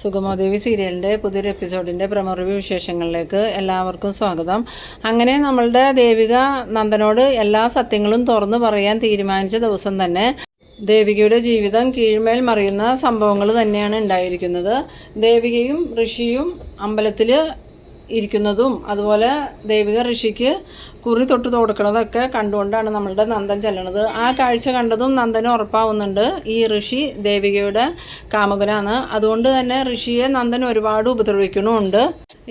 സുഗമോദേവി സീരിയലിന്റെ പുതിയൊരു എപ്പിസോഡിന്റെ promo review വിശേഷങ്ങളിലേക്ക് എല്ലാവർക്കും സ്വാഗതം. അങ്ങനെ നമ്മളുടെ ദേവിക നന്ദനോട് എല്ലാ സത്യങ്ങളും തുറന്നു പറയാൻ തീരുമാനിച്ച ദിവസം തന്നെ ദേവികയുടെ ജീവിതം കീഴ്മേൽ മറിയുന്ന സംഭവങ്ങൾ തന്നെയാണ് ഉണ്ടായിരിക്കുന്നത്. ദേവികയും ഋഷിയും അമ്പലത്തിൽ ഇരിക്കുന്നതും അതുപോലെ ദൈവിക ഋഷിക്ക് കുറി തൊട്ട് കൊടുക്കണതൊക്കെ കണ്ടുകൊണ്ടാണ് നമ്മളുടെ നന്ദൻ ചെല്ലണത്. ആ കാഴ്ച കണ്ടതും നന്ദന് ഉറപ്പാവുന്നുണ്ട്. ഈ ഋഷി ദേവികയുടെ കാമുകനാണ്. അതുകൊണ്ട് തന്നെ ഋഷിയെ നന്ദൻ ഒരുപാട് ഉപദ്രവിക്കണമുണ്ട്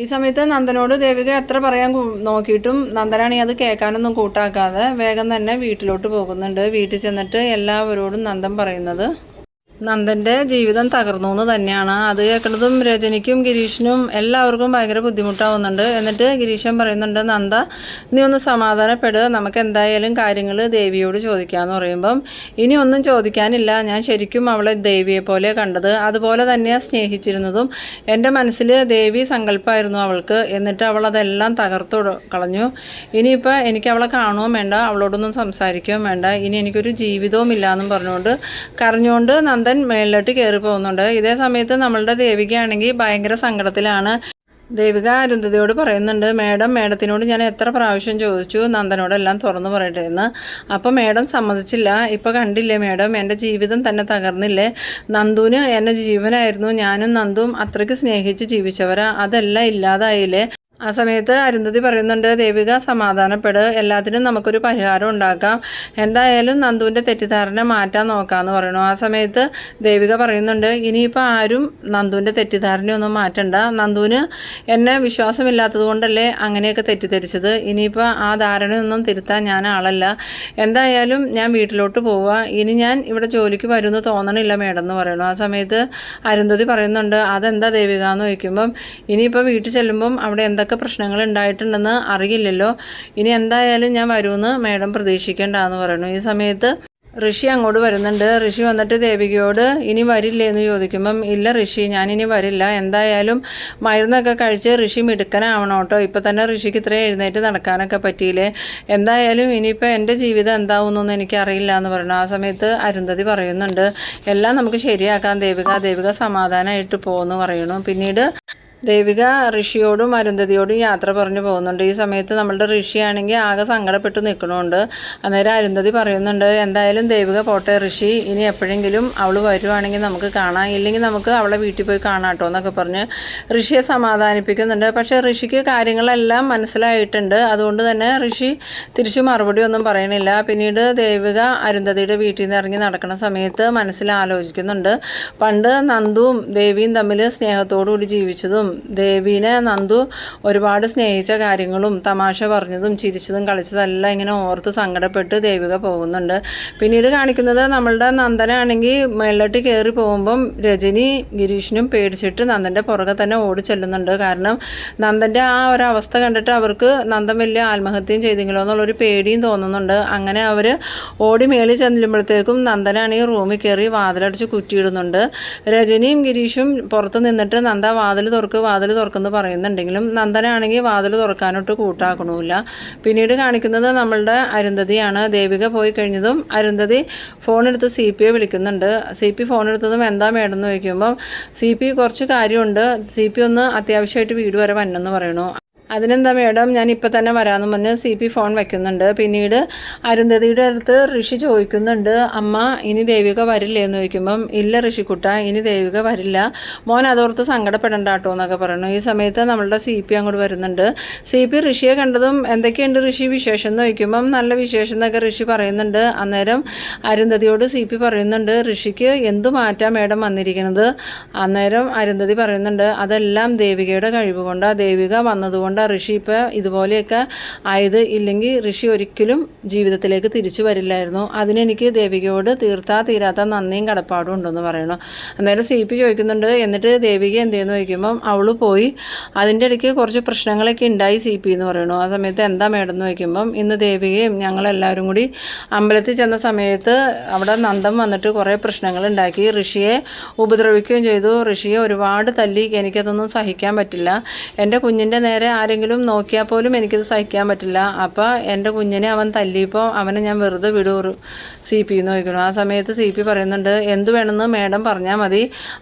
ഈ സമയത്ത് നന്ദനോട് ദേവിക എത്ര പറയാൻ നോക്കിയിട്ടും നന്ദനാണെങ്കിൽ അത് കേൾക്കാനൊന്നും കൂട്ടാക്കാതെ വേഗം തന്നെ വീട്ടിലോട്ട് പോകുന്നുണ്ട്. വീട്ടിൽ ചെന്നിട്ട് എല്ലാവരോടും നന്ദൻ പറയുന്നത്. നന്ദന്റെ ജീവിതം തകർന്നു എന്ന് തന്നെയാണ്. അത് കേൾക്കുന്നതും രജനിക്കും ഗിരീഷിനും എല്ലാവർക്കും ഭയങ്കര ബുദ്ധിമുട്ടാവുന്നുണ്ട്. എന്നിട്ട് ഗിരീഷൻ പറയുന്നുണ്ട് നന്ദ നീ ഒന്ന് സമാധാനപ്പെടുക നമുക്ക് എന്തായാലും കാര്യങ്ങൾ ദേവിയോട് ചോദിക്കാമെന്ന് പറയുമ്പം ഇനി ഒന്നും ചോദിക്കാനില്ല. ഞാൻ ശരിക്കും അവളെ ദേവിയെ പോലെ കണ്ടത്. അതുപോലെ തന്നെയാണ് സ്നേഹിച്ചിരുന്നതും. എന്റെ മനസ്സിൽ ദേവി സങ്കല്പമായിരുന്നു അവൾക്ക്. എന്നിട്ട് അവൾ അതെല്ലാം തകർത്തു കളഞ്ഞു. ഇനിയിപ്പോൾ എനിക്ക് അവളെ കാണുകയും വേണ്ട. അവളോടൊന്നും സംസാരിക്കുകയും വേണ്ട. ഇനി എനിക്കൊരു ജീവിതവും ഇല്ല എന്നും പറഞ്ഞുകൊണ്ട് കരഞ്ഞുകൊണ്ട് നന്ദൻ മേളിലോട്ട് കയറി പോകുന്നുണ്ട്. ഇതേ സമയത്ത് നമ്മളുടെ ദേവികയാണെങ്കിൽ ഭയങ്കര സങ്കടത്തിലാണ്. ദേവിക അരുന്ധതിയോട് പറയുന്നുണ്ട് മേഡം മേഡത്തിനോട് ഞാൻ എത്ര പ്രാവശ്യം ചോദിച്ചു? നന്ദനോടെല്ലാം തുറന്നു പറയട്ടെ എന്ന്. അപ്പോൾ മേഡം സമ്മതിച്ചില്ല. ഇപ്പോൾ കണ്ടില്ലേ മേഡം എന്റെ ജീവിതം തന്നെ തകർന്നില്ലേ? നന്ദുവിന് എന്റെ ജീവനായിരുന്നു. ഞാനും നന്ദും അത്രയ്ക്ക് സ്നേഹിച്ച് ജീവിച്ചവരാ. അതെല്ലാം ഇല്ലാതായില്ലേ? ആ സമയത്ത് അരുന്ധതി പറയുന്നുണ്ട് ദേവിക സമാധാനപ്പെട്. എല്ലാത്തിനും നമുക്കൊരു പരിഹാരം ഉണ്ടാക്കാം. എന്തായാലും നന്ദുവിന്റെ തെറ്റിദ്ധാരണ മാറ്റാൻ നോക്കാമെന്ന് പറയണു ആ സമയത്ത് ദേവിക പറയുന്നുണ്ട് ഇനിയിപ്പോൾ ആരും നന്ദുവിന്റെ തെറ്റിദ്ധാരണയൊന്നും മാറ്റണ്ട. നന്ദുവിന് എന്നെ വിശ്വാസമില്ലാത്തത് കൊണ്ടല്ലേ അങ്ങനെയൊക്കെ തെറ്റിദ്ധരിച്ചത്. ഇനിയിപ്പോൾ ആ ധാരണയൊന്നും തിരുത്താൻ ഞാൻ ആളല്ല. എന്തായാലും ഞാൻ വീട്ടിലോട്ട് പോവുക ഇനി ഞാൻ ഇവിടെ ജോലിക്ക് വരുമെന്ന് തോന്നണില്ല മേഡം എന്ന് പറയണു ആ സമയത്ത് അരുന്ധതി പറയുന്നുണ്ട് അതെന്താ ദേവിക? എന്ന് ചോദിക്കുമ്പം ഇനിയിപ്പോൾ വീട്ടിൽ ചെല്ലുമ്പം അവിടെ എന്തൊക്കെ പ്രശ്നങ്ങൾ ഉണ്ടായിട്ടുണ്ടെന്ന് അറിയില്ലല്ലോ. ഇനി എന്തായാലും ഞാൻ വരുമെന്ന് മാഡം പ്രതീക്ഷിക്കേണ്ടെന്ന് പറയുന്നു. ഈ സമയത്ത് ഋഷി അങ്ങോട്ട് വരുന്നുണ്ട്. ഋഷി വന്നിട്ട് ദേവികയോട് ഇനി വരില്ലേ എന്ന് ചോദിക്കുമ്പം ഇല്ല ഋഷി ഞാനിനി വരില്ല. എന്തായാലും മരുന്നൊക്കെ കഴിച്ച് ഋഷി മിടുക്കനാവണം കേട്ടോ. ഇപ്പം തന്നെ ഋഷിക്ക് ഇത്രയും എഴുന്നേറ്റ് നടക്കാനൊക്കെ പറ്റിയില്ലേ? എന്തായാലും ഇനിയിപ്പോൾ എന്റെ ജീവിതം എന്താവുന്നൊന്നും എനിക്കറിയില്ല എന്ന് പറഞ്ഞു ആ സമയത്ത് അരുന്ധതി പറയുന്നുണ്ട് എല്ലാം നമുക്ക് ശരിയാക്കാം ദേവിക. ദേവിക സമാധാനമായിട്ട് പോകുമെന്ന് പറയണു പിന്നീട് ദേവിക ഋഷിയോടും അരുന്ധതിയോടും യാത്ര പറഞ്ഞു പോകുന്നുണ്ട്. ഈ സമയത്ത് നമ്മളുടെ ഋഷിയാണെങ്കിൽ ആകെ സങ്കടപ്പെട്ട് നിൽക്കണമുണ്ട് അന്നേരം അരുന്ധതി പറയുന്നുണ്ട് എന്തായാലും ദേവിക പോട്ടെ ഋഷി ഇനി എപ്പോഴെങ്കിലും അവൾ വരുവാണെങ്കിൽ നമുക്ക് കാണാം. ഇല്ലെങ്കിൽ നമുക്ക് അവളെ വീട്ടിൽ പോയി കാണാം കേട്ടോ എന്നൊക്കെ പറഞ്ഞ് ഋഷിയെ സമാധാനിപ്പിക്കുന്നുണ്ട്. പക്ഷേ ഋഷിക്ക് കാര്യങ്ങളെല്ലാം മനസ്സിലായിട്ടുണ്ട്. അതുകൊണ്ട് തന്നെ ഋഷി തിരിച്ചു മറുപടി ഒന്നും പറയണില്ല. പിന്നീട് ദേവിക അരുന്ധതിയുടെ വീട്ടിൽ നിന്ന് ഇറങ്ങി നടക്കുന്ന സമയത്ത് മനസ്സിൽ ആലോചിക്കുന്നുണ്ട് പണ്ട് നന്ദുവും ദേവിയും തമ്മിൽ സ്നേഹത്തോടു കൂടി ജീവിച്ചതും ദേവീനെ നന്ദു ഒരുപാട് സ്നേഹിച്ച കാര്യങ്ങളും തമാശ പറഞ്ഞതും ചിരിച്ചതും കളിച്ചതെല്ലാം ഇങ്ങനെ ഓർത്ത് സങ്കടപ്പെട്ട് ദേവിക പോകുന്നുണ്ട്. പിന്നീട് കാണിക്കുന്നത് നമ്മളുടെ നന്ദനാണെങ്കിൽ മേളിലോട്ട് കയറി പോകുമ്പം രജനി ഗിരീഷിനും പേടിച്ചിട്ട് നന്ദന്റെ പുറകെ തന്നെ ഓടി ചെല്ലുന്നുണ്ട്. കാരണം നന്ദന്റെ ആ ഒരു അവസ്ഥ കണ്ടിട്ട് അവർക്ക് നന്ദൻ വലിയ ആത്മഹത്യം ചെയ്തെങ്കിലോ എന്നുള്ളൊരു പേടിയും തോന്നുന്നുണ്ട്. അങ്ങനെ അവർ ഓടി മേളിൽ ചെല്ലുമ്പോഴത്തേക്കും നന്ദനാണെങ്കിൽ റൂമിൽ കയറി വാതിലടിച്ച് കുറ്റിയിടുന്നുണ്ട്. രജനിയും ഗിരീഷും പുറത്ത് നിന്നിട്ട് നന്ദ വാതിൽ തുറക്ക് വാതിൽ തുറക്കുന്നു പറയുന്നുണ്ടെങ്കിലും നന്ദനാണെങ്കിൽ വാതിൽ തുറക്കാനോട്ട് കൂട്ടാക്കണമില്ല. പിന്നീട് കാണിക്കുന്നത് നമ്മളുടെ അരുന്ധതിയാണ്. ദേവിക പോയി കഴിഞ്ഞതും അരുന്ധതി ഫോണെടുത്ത് സി പിയെ വിളിക്കുന്നുണ്ട്. സി പി ഫോൺ എടുത്തതും എന്താ മേഡം എന്ന് ചോദിക്കുമ്പം സി പി കുറച്ച് കാര്യമുണ്ട്. സി പി ഒന്ന് അത്യാവശ്യമായിട്ട് വീട് വരെ വന്നെന്ന് പറയണു. അതിനെന്താ മേഡം? ഞാൻ ഇപ്പം തന്നെ വരാമെന്ന് പറഞ്ഞ് സി പി ഫോൺ വയ്ക്കുന്നുണ്ട് പിന്നീട് അരുന്ധതിയുടെ അടുത്ത് ഋഷി ചോദിക്കുന്നുണ്ട്. അമ്മ ഇനി ദേവിക വരില്ലേ എന്ന് ചോദിക്കുമ്പം ഇല്ല ഋഷിക്കുട്ട ഇനി ദേവിക വരില്ല. മോൻ അതോർത്ത് സങ്കടപ്പെടണ്ട കേട്ടോ എന്നൊക്കെ പറയുന്നു ഈ സമയത്ത് നമ്മളുടെ സി പി അങ്ങോട്ട് വരുന്നുണ്ട്. സി പി ഋഷിയെ കണ്ടതും എന്തൊക്കെയുണ്ട് ഋഷി വിശേഷം എന്ന് ചോദിക്കുമ്പം നല്ല വിശേഷം എന്നൊക്കെ ഋഷി പറയുന്നുണ്ട്. അന്നേരം അരുന്ധതിയോട് സി പി പറയുന്നുണ്ട് ഋഷിക്ക് എന്തു മാറ്റാം മേഡം വന്നിരിക്കുന്നത് അന്നേരം അരുന്ധതി പറയുന്നുണ്ട് അതെല്ലാം ദേവികയുടെ കഴിവ് കൊണ്ടാണ് ദേവിക വന്നതുകൊണ്ട് ഋഷി ഇപ്പോൾ ഇതുപോലെയൊക്കെ ആയത് ഇല്ലെങ്കിൽ ഋഷി ഒരിക്കലും ജീവിതത്തിലേക്ക് തിരിച്ചു വരില്ലായിരുന്നു. അതിനെനിക്ക് ദേവികയോട് തീർത്താ തീരാത്ത നന്ദിയും കടപ്പാടും ഉണ്ടെന്ന് പറയണു. അന്നേരം സി പി ചോദിക്കുന്നുണ്ട് എന്നിട്ട് ദേവിക എന്തെന്ന് ചോദിക്കുമ്പം അവൾ പോയി അതിന്റെ ഇടയ്ക്ക് കുറച്ച് പ്രശ്നങ്ങളൊക്കെ ഉണ്ടായി സി പി എന്ന് പറയണു. ആ സമയത്ത് എന്താ മേഡം എന്ന് ചോദിക്കുമ്പം ഇന്ന് ദേവികയും ഞങ്ങളെല്ലാവരും കൂടി അമ്പലത്തിൽ ചെന്ന സമയത്ത് അവിടെ നന്ദം വന്നിട്ട് കുറേ പ്രശ്നങ്ങൾ ഉണ്ടാക്കി. ഋഷിയെ ഉപദ്രവിക്കുകയും ചെയ്തു. ഋഷിയെ ഒരുപാട് തല്ലി എനിക്കതൊന്നും സഹിക്കാൻ പറ്റില്ല. എന്റെ കുഞ്ഞിന്റെ നേരെ ആ ആരെങ്കിലും നോക്കിയാൽ പോലും എനിക്കിത് സഹിക്കാൻ പറ്റില്ല. അപ്പോൾ എന്റെ കുഞ്ഞിനെ അവൻ തല്ലിയപ്പോൾ അവനെ ഞാൻ വെറുതെ വിടൂറു. സി പി എന്ന് ചോദിക്കണം ആ സമയത്ത് സി പി പറയുന്നുണ്ട് എന്ത് വേണമെന്ന് മേഡം പറഞ്ഞാൽ മതി.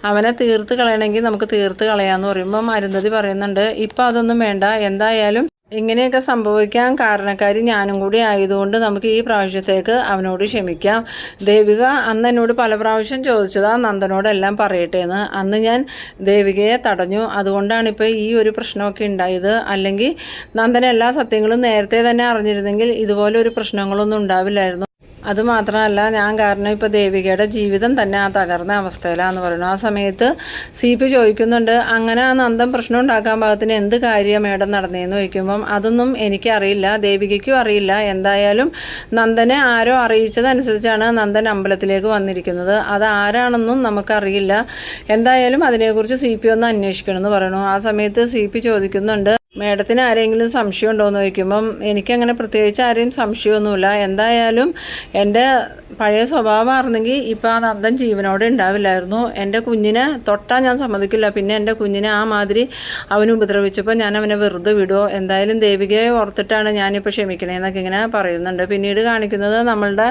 അവനെ തീർത്ത് കളയണമെങ്കിൽ നമുക്ക് തീർത്ത് കളയാമെന്ന് പറയുമ്പോൾ അരുന്ധതി പറയുന്നുണ്ട്. ഇപ്പം അതൊന്നും വേണ്ട. എന്തായാലും ഇങ്ങനെയൊക്കെ സംഭവിക്കാൻ കാരണക്കാരി ഞാനും കൂടി ആയതുകൊണ്ട് നമുക്ക് ഈ പ്രാവശ്യത്തേക്ക് അവനോട് ക്ഷമിക്കാം. ദേവിക അന്ന് എന്നോട് പല പ്രാവശ്യം ചോദിച്ചതാ നന്ദനോടെല്ലാം പറയട്ടെ എന്ന്. അന്ന് ഞാൻ ദേവികയെ തടഞ്ഞു. അതുകൊണ്ടാണ് ഇപ്പോൾ ഈ ഒരു പ്രശ്നമൊക്കെ ഉണ്ടായത്. അല്ലെങ്കിൽ നന്ദന എല്ലാ സത്യങ്ങളും നേരത്തെ തന്നെ അറിഞ്ഞിരുന്നെങ്കിൽ ഇതുപോലെ ഒരു പ്രശ്നങ്ങളൊന്നും ഉണ്ടാവില്ലായിരുന്നു. അതുമാത്രമല്ല ഞാൻ കാരണം ഇപ്പോൾ ദേവികയുടെ ജീവിതം തന്നെ ആ തകർന്ന അവസ്ഥയിലാന്ന് പറയുന്നു. ആ സമയത്ത് സി പി ചോദിക്കുന്നുണ്ട് അങ്ങനെ ആ നന്ദം പ്രശ്നം ഉണ്ടാക്കാൻ പാകത്തിന് എന്ത് കാര്യം മേഡം നടന്നതെന്ന് ചോദിക്കുമ്പം അതൊന്നും എനിക്കറിയില്ല ദേവികയ്ക്കും അറിയില്ല. എന്തായാലും നന്ദനെ ആരോ അറിയിച്ചതനുസരിച്ചാണ് നന്ദൻ അമ്പലത്തിലേക്ക് വന്നിരിക്കുന്നത്. അത് ആരാണെന്നും നമുക്കറിയില്ല. എന്തായാലും അതിനെക്കുറിച്ച് സി പി ഒന്ന് അന്വേഷിക്കണമെന്ന് പറയണു ആ സമയത്ത് സി പി ചോദിക്കുന്നുണ്ട് മേഡത്തിന് ആരെങ്കിലും സംശയം ഉണ്ടോ എന്ന് ചോദിക്കുമ്പം എനിക്കങ്ങനെ പ്രത്യേകിച്ച് ആരെയും സംശയമൊന്നുമില്ല. എന്തായാലും എന്റെ പഴയ സ്വഭാവമായിരുന്നെങ്കിൽ ഇപ്പോൾ ആ നന്ദൻ ജീവനോടെ ഉണ്ടാവില്ലായിരുന്നു. എന്റെ കുഞ്ഞിനെ തൊട്ടാൽ ഞാൻ സമ്മതിക്കില്ല. പിന്നെ എന്റെ കുഞ്ഞിനെ ആ മാതിരി അവന് ഉപദ്രവിച്ചപ്പോൾ ഞാൻ അവനെ വെറുതെ വിടുമോ എന്തായാലും ദേവികയെ ഓർത്തിട്ടാണ് ഞാനിപ്പോൾ ക്ഷമിക്കണേന്നൊക്കെ ഇങ്ങനെ പറയുന്നുണ്ട്. പിന്നീട് കാണിക്കുന്നത് നമ്മളുടെ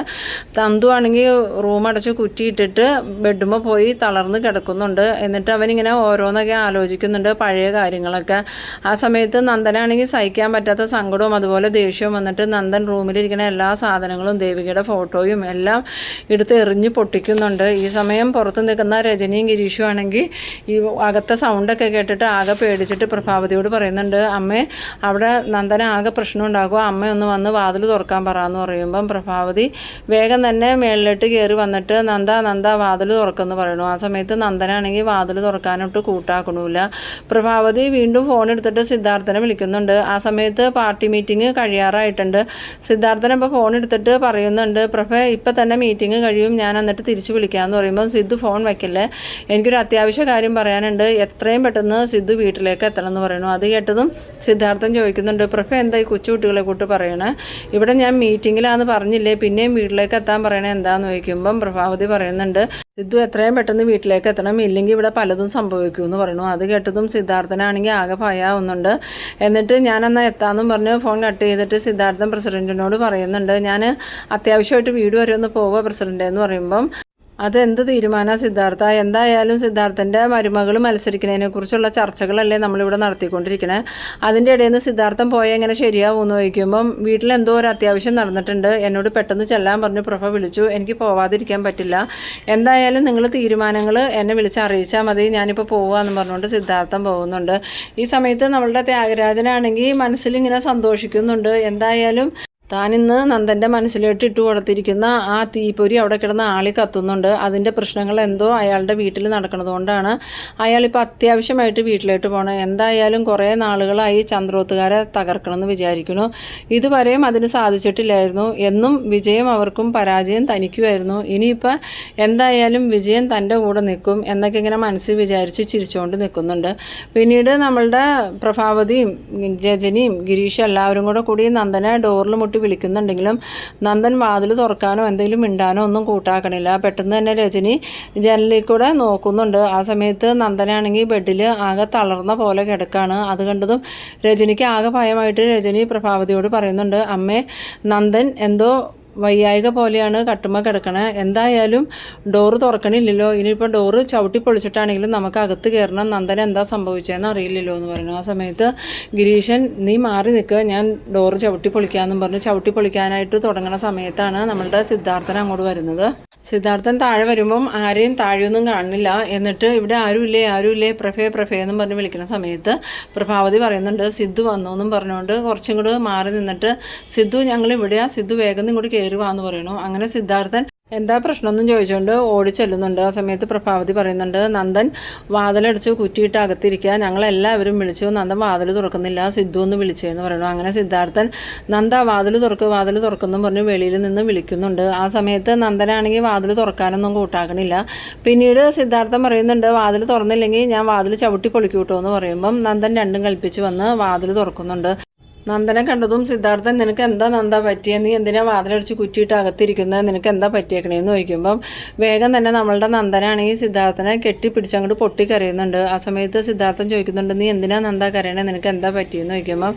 തന്തു ആണെങ്കിൽ റൂം അടച്ച് കുറ്റിയിട്ടിട്ട് ബെഡുമ്പോൾ പോയി തളർന്ന് കിടക്കുന്നുണ്ട്. എന്നിട്ട് അവനിങ്ങനെ ഓരോന്നൊക്കെ ആലോചിക്കുന്നുണ്ട് പഴയ കാര്യങ്ങളൊക്കെ. ആ സമയത്ത് നന്ദനാണെങ്കിൽ സഹിക്കാൻ പറ്റാത്ത സങ്കടവും അതുപോലെ ദേഷ്യവും വന്നിട്ട് നന്ദൻ റൂമിലിരിക്കുന്ന എല്ലാ സാധനങ്ങളും ദേവികയുടെ ഫോട്ടോയും എല്ലാം എടുത്ത് എറിഞ്ഞ് പൊട്ടിക്കുന്നുണ്ട്. ഈ സമയം പുറത്ത് നിൽക്കുന്ന രജനിയും ഗിരീഷും ആണെങ്കിൽ ഈ അകത്തെ സൗണ്ടൊക്കെ കേട്ടിട്ട് ആകെ പേടിച്ചിട്ട് പ്രഭാവതിയോട് പറയുന്നുണ്ട് അമ്മേ അവിടെ നന്ദന ആകെ പ്രശ്നം ഉണ്ടാകുമോ അമ്മ ഒന്ന് വന്ന് വാതിൽ തുറക്കാൻ പറയാമെന്ന് പറയുമ്പം പ്രഭാവതി വേഗം തന്നെ മേളിലോട്ട് കയറി വന്നിട്ട് നന്ദ നന്ദ വാതിൽ തുറക്കുമെന്ന് പറയുന്നു. ആ സമയത്ത് നന്ദനാണെങ്കിൽ വാതിൽ തുറക്കാനൊട്ട് കൂട്ടാക്കണമില്ല പ്രഭാവതി വീണ്ടും ഫോൺ എടുത്തിട്ട് സിദ്ധാർത്ഥനെ വിളിക്കുന്നുണ്ട്. ആ സമയത്ത് പാർട്ടി മീറ്റിംഗ് കഴിയാറായിട്ടുണ്ട്. സിദ്ധാർത്ഥൻ ഇപ്പോൾ ഫോൺ എടുത്തിട്ട് പറയുന്നുണ്ട് പ്രഭ ഇപ്പം തന്നെ മീറ്റിംഗ് കഴിയും. ഞാൻ എന്നിട്ട് തിരിച്ചു വിളിക്കാമെന്ന് പറയുമ്പോൾ സിദ്ധു ഫോൺ വയ്ക്കല്ലേ എനിക്കൊരു അത്യാവശ്യ കാര്യം പറയാനുണ്ട്. എത്രയും പെട്ടെന്ന് സിദ്ധു വീട്ടിലേക്ക് എത്തണം എന്ന് പറയുന്നു. അത് കേട്ടതും സിദ്ധാർത്ഥൻ ചോദിക്കുന്നുണ്ട് പ്രഭ എന്താ ഈ കൊച്ചുകുട്ടികളെ കൂട്ട് പറയണേ? ഇവിടെ ഞാൻ മീറ്റിങ്ങിലാന്ന് പറഞ്ഞില്ലേ. പിന്നെയും വീട്ടിലേക്ക് എത്താൻ പറയണേ എന്താന്ന് ചോദിക്കുമ്പം പ്രഭാവതി പറയുന്നുണ്ട് സിദ്ധു എത്രയും പെട്ടെന്ന് വീട്ടിലേക്ക് എത്തണം. ഇല്ലെങ്കിൽ ഇവിടെ പലതും സംഭവിക്കുമെന്ന് പറയുന്നു. അത് കേട്ടതും സിദ്ധാർത്ഥനാണെങ്കിൽ ആകെ ഭയാവുന്നുണ്ട്. എന്നിട്ട് ഞാനെന്നാൽ എത്താമെന്നും പറഞ്ഞ് ഫോൺ കട്ട് ചെയ്തിട്ട് സിദ്ധാർത്ഥൻ പ്രസിഡന്റിനോട് പറയുന്നുണ്ട്. ഞാൻ അത്യാവശ്യമായിട്ട് വീട് വരെ ഒന്ന് പോവുക പ്രസിഡന്റ് എന്ന് പറയുമ്പം. അതെന്ത് തീരുമാനമാണ് സിദ്ധാർത്ഥ? എന്തായാലും സിദ്ധാർത്ഥന്റെ മരുമകൾ മത്സരിക്കുന്നതിനെ കുറിച്ചുള്ള ചർച്ചകളല്ലേ നമ്മളിവിടെ നടത്തിക്കൊണ്ടിരിക്കുന്നത് അതിന്റെ ഇടയിൽ നിന്ന് സിദ്ധാർത്ഥം പോയാൽ എങ്ങനെ ശരിയാവുമെന്ന് ചോദിക്കുമ്പം വീട്ടിലെന്തോ ഒരു അത്യാവശ്യം നടന്നിട്ടുണ്ട്. എന്നോട് പെട്ടെന്ന് ചെല്ലാൻ പറഞ്ഞു. പ്രഭ വിളിച്ചു. എനിക്ക് പോവാതിരിക്കാൻ പറ്റില്ല. എന്തായാലും നിങ്ങൾ തീരുമാനങ്ങൾ എന്നെ വിളിച്ച് അറിയിച്ചാൽ മതി. ഞാനിപ്പോൾ പോവാന്ന് പറഞ്ഞുകൊണ്ട് സിദ്ധാർത്ഥം പോകുന്നുണ്ട്. ഈ സമയത്ത് നമ്മളുടെ ത്യാഗരാജനാണെങ്കിൽ മനസ്സിലിങ്ങനെ സന്തോഷിക്കുന്നുണ്ട്. എന്തായാലും താനിന്ന് നന്ദന്റെ മനസ്സിലോട്ട് ഇട്ട് കൊടുത്തിരിക്കുന്ന ആ തീപ്പൊരി അവിടെ കിടന്ന് ആളി കത്തുന്നുണ്ട്. അതിന്റെ പ്രശ്നങ്ങൾ എന്തോ അയാളുടെ വീട്ടിൽ നടക്കുന്നതുകൊണ്ടാണ് അയാളിപ്പോൾ അത്യാവശ്യമായിട്ട് വീട്ടിലോട്ട് പോകണം എന്തായാലും കുറേ നാളുകളായി ചന്ദ്രോത്തുകാരെ തകർക്കണമെന്ന് വിചാരിക്കുന്നു. ഇതുവരെയും അതിന് സാധിച്ചിട്ടില്ലായിരുന്നു. എന്നും വിജയം അവർക്കും പരാജയം തനിക്കുമായിരുന്നു. ഇനിയിപ്പോൾ എന്തായാലും വിജയം തന്റെ കൂടെ നിൽക്കും എന്നൊക്കെ ഇങ്ങനെ മനസ്സിൽ വിചാരിച്ച് ചിരിച്ചുകൊണ്ട് നിൽക്കുന്നുണ്ട്. പിന്നീട് നമ്മളുടെ പ്രഭാവതിയും രജനിയും ഗിരീഷും എല്ലാവരും കൂടെ കൂടി നന്ദനെ ഡോറിൽ മുട്ടി വിളിക്കുന്നുണ്ടെങ്കിലും നന്ദൻ വാതിൽ തുറക്കാനോ എന്തെങ്കിലും മിണ്ടാനോ ഒന്നും കൂട്ടാക്കണില്ല. പെട്ടെന്ന് തന്നെ രജനി ജനലിൽ കൂടെ നോക്കുന്നുണ്ട്. ആ സമയത്ത് നന്ദനാണെങ്കിൽ ബെഡിൽ ആകെ തളർന്ന പോലെ കിടക്കാണ്. അത് കണ്ടതും രജനിക്ക് ആകെ ഭയമായിട്ട് രജനി പ്രഭാവതിയോട് പറയുന്നുണ്ട് അമ്മേ നന്ദൻ എന്തോ വയ്യായിക പോലെയാണ് കട്ടുമ്മ കിടക്കണത് എന്തായാലും ഡോറ് തുറക്കണില്ലല്ലോ. ഇനിയിപ്പോൾ ഡോറ് ചവിട്ടി പൊളിച്ചിട്ടാണെങ്കിലും നമുക്ക് അകത്ത് കയറണം. നന്ദൻ എന്താ സംഭവിച്ചതെന്ന് അറിയില്ലല്ലോ എന്ന് പറഞ്ഞു ആ സമയത്ത് ഗിരീഷൻ നീ മാറി നിൽക്കുക ഞാൻ ഡോറ് ചവിട്ടി പൊളിക്കാമെന്നും പറഞ്ഞു ചവിട്ടി പൊളിക്കാനായിട്ട് തുടങ്ങുന്ന സമയത്താണ് നമ്മളുടെ സിദ്ധാർത്ഥൻ അങ്ങോട്ട് വരുന്നത്. സിദ്ധാർത്ഥൻ താഴെ വരുമ്പം ആരെയും താഴെയൊന്നും കാണുന്നില്ല. എന്നിട്ട് ഇവിടെ ആരുമില്ലേ? ആരുമില്ലേ? പ്രഫേ പ്രഫേ എന്നും പറഞ്ഞ് വിളിക്കുന്ന സമയത്ത് പ്രഭാവതി പറയുന്നുണ്ട് സിദ്ധു വന്നു എന്നും പറഞ്ഞുകൊണ്ട് കുറച്ചും കൂടെ മാറി നിന്നിട്ട് സിദ്ധു ഞങ്ങൾ ഇവിടെയാണ് സിദ്ധു വേഗം ഇങ്ങോട്ട് കയറി പറയണു. അങ്ങനെ സിദ്ധാർത്ഥൻ എന്താ പ്രശ്നമൊന്നും ചോദിച്ചുകൊണ്ട് ഓടി ചെല്ലുന്നുണ്ട്. ആ സമയത്ത് പ്രഭാവതി പറയുന്നുണ്ട് നന്ദൻ വാതിലടിച്ച് കുറ്റിയിട്ട് അകത്തിരിക്കുക ഞങ്ങളെല്ലാവരും വിളിച്ചു. നന്ദൻ വാതിൽ തുറക്കുന്നില്ല. സിദ്ധു ഒന്ന് വിളിച്ചതെന്ന് പറയുന്നു അങ്ങനെ സിദ്ധാർത്ഥൻ നന്ദ വാതിൽ തുറക്കുക വാതിൽ തുറക്കുന്നു പറഞ്ഞ് വെളിയിൽ നിന്ന് വിളിക്കുന്നുണ്ട്. ആ സമയത്ത് നന്ദനാണെങ്കിൽ വാതിൽ തുറക്കാനൊന്നും കൂട്ടാക്കണില്ല പിന്നീട് സിദ്ധാർത്ഥൻ പറയുന്നുണ്ട് വാതിൽ തുറന്നില്ലെങ്കിൽ ഞാൻ വാതിൽ ചവിട്ടി പൊളിക്കൂട്ടോ എന്ന് പറയുമ്പം നന്ദൻ രണ്ടും കൽപ്പിച്ച് വന്ന് വാതിൽ തുറക്കുന്നുണ്ട്. നന്ദനെ കണ്ടതും സിദ്ധാർത്ഥൻ നിനക്ക് എന്താ നന്ദ പറ്റിയത് നീ എന്തിനാ വാതിലടിച്ച് കുറ്റിയിട്ട് അകത്തിരിക്കുന്നത് നിനക്ക് എന്താ പറ്റിയേക്കണേന്ന് ചോദിക്കുമ്പം വേഗം തന്നെ നമ്മളുടെ നന്ദനാണെങ്കിൽ സിദ്ധാർത്ഥനെ കെട്ടിപ്പിടിച്ചങ്ങോട്ട് പൊട്ടിക്കരയുന്നുണ്ട്. ആ സമയത്ത് സിദ്ധാർത്ഥൻ ചോദിക്കുന്നുണ്ട് നീ എന്തിനാ നന്ദ കരയണേ? നിനക്ക് എന്താ പറ്റിയെന്ന് ചോദിക്കുമ്പം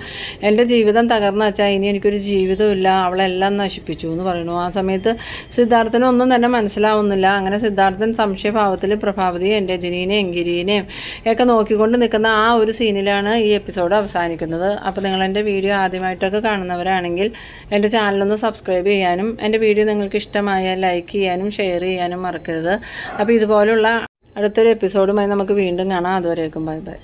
എന്റെ ജീവിതം തകർന്നു വെച്ചാൽ ഇനി എനിക്കൊരു ജീവിതമില്ല അവളെല്ലാം നശിപ്പിച്ചു എന്ന് പറയുന്നു. ആ സമയത്ത് സിദ്ധാർത്ഥനൊന്നും തന്നെ മനസ്സിലാവുന്നില്ല. അങ്ങനെ സിദ്ധാർത്ഥൻ സംശയഭാവത്തിൽ പ്രഭാവതിയും എന്റെ ജനീനെയും ഗിരീനെയും ഒക്കെ നോക്കിക്കൊണ്ട് നിൽക്കുന്ന ആ ഒരു സീനിലാണ് ഈ എപ്പിസോഡ് അവസാനിക്കുന്നത്. അപ്പോൾ നിങ്ങൾ എന്റെ വീഡിയോ ആദ്യമായിട്ടൊക്കെ കാണുന്നവരാണെങ്കിൽ എന്റെ ചാനലൊന്ന് സബ്സ്ക്രൈബ് ചെയ്യാനും എന്റെ വീഡിയോ നിങ്ങൾക്ക് ഇഷ്ടമായാൽ ലൈക്ക് ചെയ്യാനും ഷെയർ ചെയ്യാനും മറക്കരുത്. അപ്പോൾ ഇതുപോലുള്ള അടുത്തൊരു എപ്പിസോഡുമായി നമുക്ക് വീണ്ടും കാണാം. അതുവരേക്കും ബൈ ബൈ.